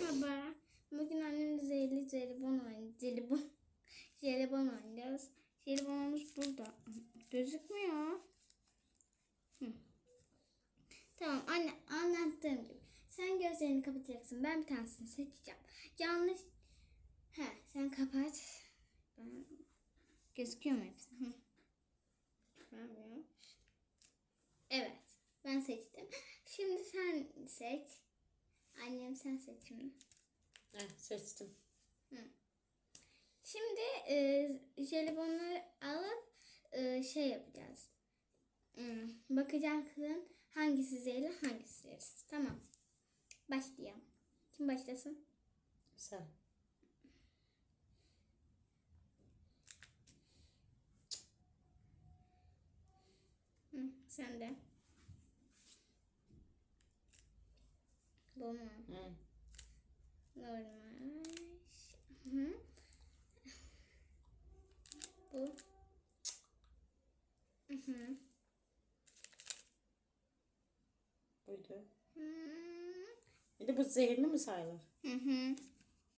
Merhaba. Bugün annemle zehirli jelibon oynayacağız. Jelibon. jelibon oynayacağız. Jelibonumuz burada. Gözükmüyor. Hı. Tamam anne anlattığım gibi. Sen gözlerini kapatacaksın. Ben bir tanesini seçeceğim. Yanlış. He sen kapat. Ben... Gözüküyor mu hepsi? Evet. Ben seçtim. Şimdi sen seç. Annem sen seç şimdi. Heh, seçtim. Şimdi e, jelibonları alıp e, şey yapacağız. Hmm, bakacaksın hangisi zehirli hangisi zehirsiz. Tamam. Başlayalım. Kim başlasın? Sen. Hı, sen de. Bu mu? Hı. Normal. Hı. Bu. Hı hı. Buydu. Hı Bir de bu zehirli mi sayılır? hı.